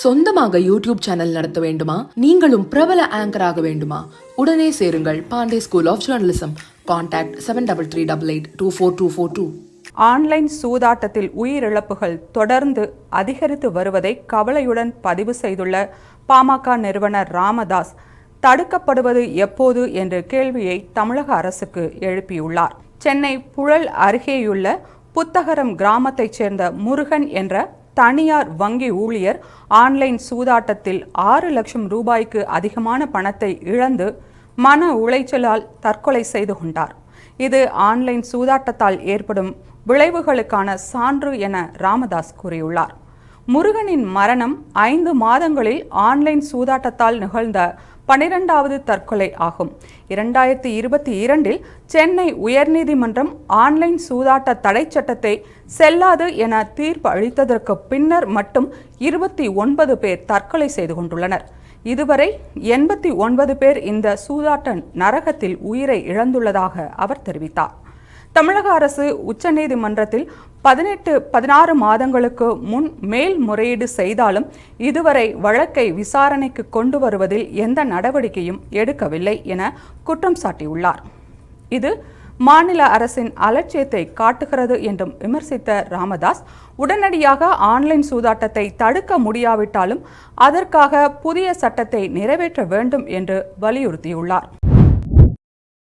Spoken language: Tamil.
சொந்தமாக யூடியூப் சேனல் நடத்த வேண்டுமா? நீங்களும் பிரபல ஆங்கர் ஆக வேண்டுமா? உடனே சேருங்கள் Pandey school of journalism contact seven double three double eight two four two four two online சூதாட்டத்தில் உயிரிழப்புகள் தொடர்ந்து அதிகரித்து வருவதை கவலையுடன் பதிவு செய்துள்ள பாமக நிறுவனர் ராமதாஸ் தடுக்கப்படுவது எப்போது என்ற கேள்வியை தமிழக அரசுக்கு எழுப்பியுள்ளார். சென்னை புழல் அருகேயுள்ள புத்தகரம் கிராமத்தைச் சேர்ந்த முருகன் என்ற தனியார் வங்கி ஊழியர் ஆன்லைன் சூதாட்டத்தில் ஆறு லட்சம் ரூபாய்க்கு அதிகமான பணத்தை இழந்து மன உளைச்சலால் தற்கொலை செய்து கொண்டார். இது ஆன்லைன் சூதாட்டத்தால் ஏற்படும் விளைவுகளுக்கான சான்று என ராமதாஸ் கூறியுள்ளார். முருகனின் மரணம் ஐந்து மாதங்களில் ஆன்லைன் சூதாட்டத்தால் நிகழ்ந்த பனிரெண்டாவது தற்கொலை ஆகும். இரண்டாயிரத்தி இருபத்தி இரண்டில் சென்னை உயர்நீதிமன்றம் ஆன்லைன் சூதாட்ட தடை சட்டத்தை செல்லாது என தீர்ப்பு அளித்ததற்கு பின்னர் மட்டும் இருபத்தி ஒன்பது பேர் தற்கொலை செய்து கொண்டுள்ளனர். இதுவரை எண்பத்தி ஒன்பது பேர் இந்த சூதாட்ட நரகத்தில் உயிரை இழந்துள்ளதாக அவர் தெரிவித்தார். தமிழக அரசு உச்சநீதிமன்றத்தில் பதினெட்டு பதினாறு மாதங்களுக்கு முன் மேல்முறையீடு செய்தாலும் இதுவரை வழக்கை விசாரணைக்கு கொண்டு வருவதில் எந்த நடவடிக்கையும் எடுக்கவில்லை என குற்றம் சாட்டியுள்ளார். இது மாநில அரசின் அலட்சியத்தை காட்டுகிறது என்றும் விமர்சித்த ராமதாஸ் உடனடியாக ஆன்லைன் சூதாட்டத்தை தடுக்க முடியாவிட்டாலும் அதற்காக புதிய சட்டத்தை நிறைவேற்ற வேண்டும் என்று வலியுறுத்தியுள்ளார்.